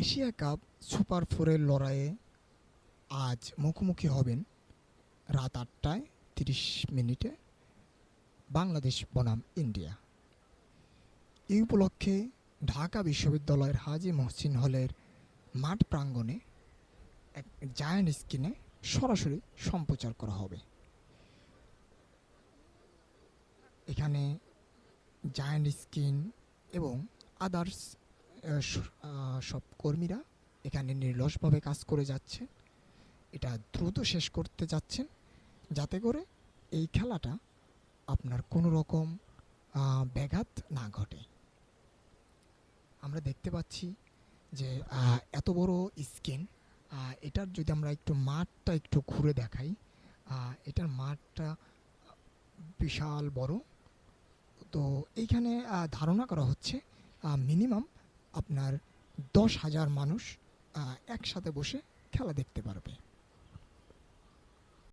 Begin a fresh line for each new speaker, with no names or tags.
Asia cup super ফোরের লড়াইয়ে আজ মুখোমুখি হবেন রাত আটটায় তিরিশ মিনিটে বাংলাদেশ বনাম ইন্ডিয়া। এই উপলক্ষে ঢাকা বিশ্ববিদ্যালয়ের হাজি মহসিন হলের মাঠ প্রাঙ্গণে এক জায়ান্ট স্ক্রিনে সরাসরি সম্প্রচার করা হবে। এখানে জায়ান্ট স্ক্রিন এবং আদার্স সব কর্মীরা এখানে নির্লসভাবে কাজ করে যাচ্ছে এটা দ্রুত শেষ করতে যাচ্ছেন যাতে করে এই খেলাটা আপনার কোনো রকম ব্যাঘাত না ঘটে। আমরা দেখতে পাচ্ছি যে এত বড় স্ক্রিন এটার যদি আমরা একটু মাঠটা একটু ঘুরে দেখাই এটার মাঠটা বিশাল বড়। তো এইখানে ধারণা করা হচ্ছে মিনিমাম আপনার দশ হাজার মানুষ একসাথে বসে খেলা দেখতে পারবে।